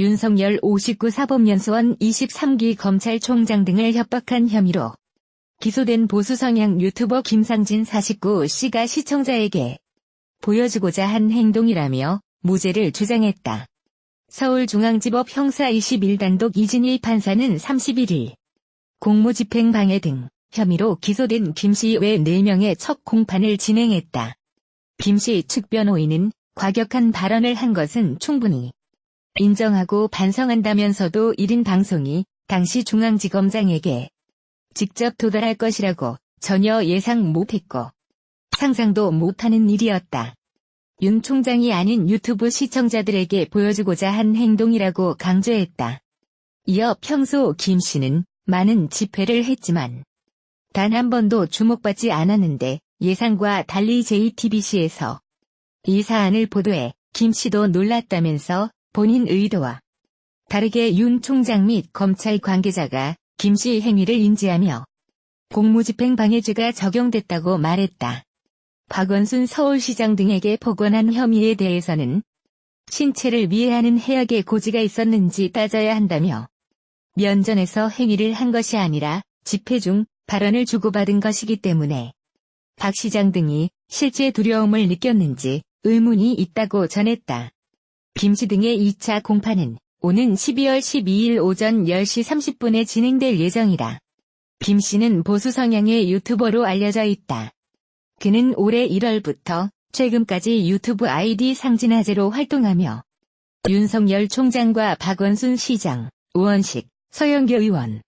윤석열 59 사법연수원 23기 검찰총장 등을 협박한 혐의로 기소된 보수 성향 유튜버 김상진 49씨가 시청자에게 보여주고자 한 행동이라며 무죄를 주장했다. 서울중앙지법 형사 21단독 이진일 판사는 31일 공무집행 방해 등 혐의로 기소된 김씨 외 4명의 첫 공판을 진행했다. 김씨 측 변호인은 과격한 발언을 한 것은 충분히 인정하고 반성한다면서도 1인 방송이 당시 중앙지검장에게 직접 도달할 것이라고 전혀 예상 못했고 상상도 못하는 일이었다. 윤 총장이 아닌 유튜브 시청자들에게 보여주고자 한 행동이라고 강조했다. 이어 평소 김 씨는 많은 집회를 했지만 단 한 번도 주목받지 않았는데 예상과 달리 JTBC에서 이 사안을 보도해 김 씨도 놀랐다면서 본인 의도와 다르게 윤 총장 및 검찰 관계자가 김 씨 행위를 인지하며 공무집행 방해죄가 적용됐다고 말했다. 박원순 서울시장 등에게 복원한 혐의에 대해서는 신체를 위해하는 해악의 고지가 있었는지 따져야 한다며 면전에서 행위를 한 것이 아니라 집회 중 발언을 주고받은 것이기 때문에 박 시장 등이 실제 두려움을 느꼈는지 의문이 있다고 전했다. 김씨 등의 2차 공판은 오는 12월 12일 오전 10시 30분에 진행될 예정이다. 김 씨는 보수 성향의 유튜버로 알려져 있다. 그는 올해 1월부터 최근까지 유튜브 아이디 상진아재로 활동하며 윤석열 총장과 박원순 시장, 우원식, 서영교 의원,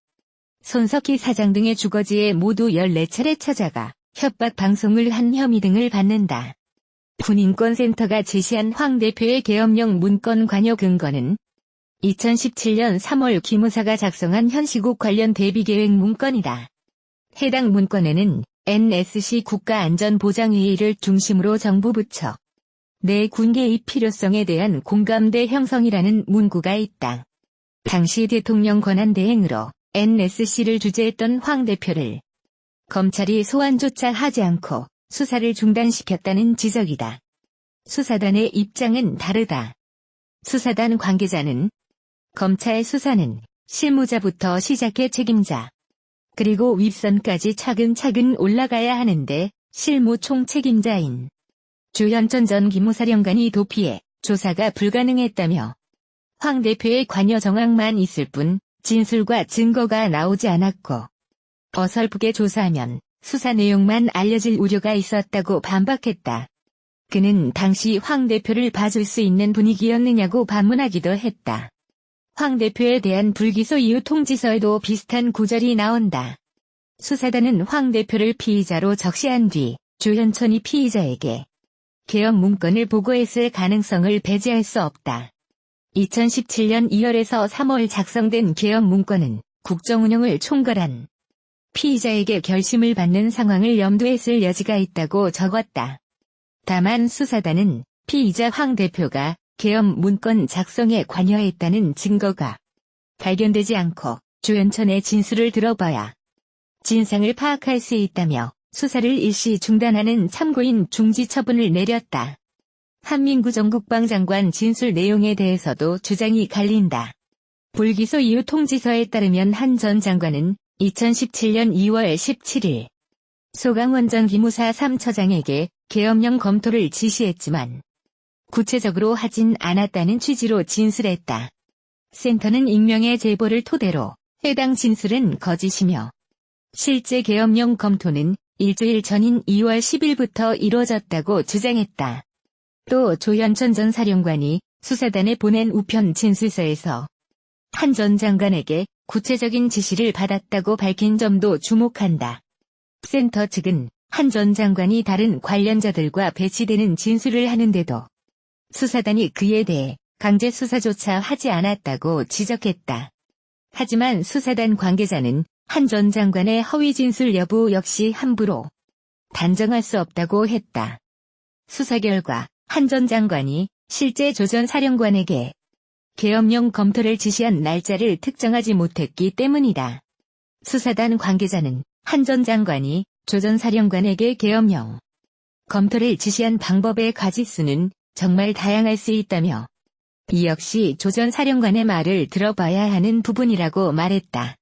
손석희 사장 등의 주거지에 모두 14차례 찾아가 협박 방송을 한 혐의 등을 받는다. 군인권센터가 제시한 황 대표의 계엄령 문건 관여 근거는 2017년 3월 기무사가 작성한 현시국 관련 대비계획 문건이다. 해당 문건에는 NSC 국가안전보장회의를 중심으로 정부 부처 내 군개입 필요성에 대한 공감대 형성이라는 문구가 있다. 당시 대통령 권한 대행으로 NSC를 주재했던 황 대표를 검찰이 소환조차 하지 않고 수사를 중단시켰다는 지적이다. 수사단의 입장은 다르다. 수사단 관계자는 검찰 수사는 실무자부터 시작해 책임자, 그리고 윗선까지 차근차근 올라가야 하는데 실무 총책임자인 주현천 전 기무사령관이 도피해 조사가 불가능했다며 황 대표의 관여 정황만 있을 뿐 진술과 증거가 나오지 않았고 어설프게 조사하면 수사 내용만 알려질 우려가 있었다고 반박했다. 그는 당시 황 대표를 봐줄 수 있는 분위기였느냐고 반문하기도 했다. 황 대표에 대한 불기소 이후 통지서에도 비슷한 구절이 나온다. 수사단은 황 대표를 피의자로 적시한 뒤 조현천이 피의자에게 개업 문건을 보고했을 가능성을 배제할 수 없다. 2017년 2월에서 3월 작성된 개업 문건은 국정운영을 총괄한 피의자에게 결심을 받는 상황을 염두했을 여지가 있다고 적었다. 다만 수사단은 피의자 황 대표가 계엄 문건 작성에 관여했다는 증거가 발견되지 않고 조현천의 진술을 들어봐야 진상을 파악할 수 있다며 수사를 일시 중단하는 참고인 중지 처분을 내렸다. 한민구 정국방장관 진술 내용에 대해서도 주장이 갈린다. 불기소 이후 통지서에 따르면 한 전 장관은 2017년 2월 17일 소강원 전 기무사 3처장에게 계엄령 검토를 지시했지만 구체적으로 하진 않았다는 취지로 진술했다. 센터는 익명의 제보를 토대로 해당 진술은 거짓이며 실제 계엄령 검토는 일주일 전인 2월 10일부터 이루어졌다고 주장했다. 또 조현천 전 사령관이 수사단에 보낸 우편 진술서에서 한 전 장관에게 구체적인 지시를 받았다고 밝힌 점도 주목한다. 센터 측은 한 전 장관이 다른 관련자들과 배치되는 진술을 하는데도 수사단이 그에 대해 강제 수사조차 하지 않았다고 지적했다. 하지만 수사단 관계자는 한 전 장관의 허위 진술 여부 역시 함부로 단정할 수 없다고 했다. 수사 결과 한 전 장관이 실제 조전 사령관에게 계엄령 검토를 지시한 날짜를 특정하지 못했기 때문이다. 수사단 관계자는 한 전 장관이 조 전 사령관에게 계엄령 검토를 지시한 방법의 가지수는 정말 다양할 수 있다며 이 역시 조 전 사령관의 말을 들어봐야 하는 부분이라고 말했다.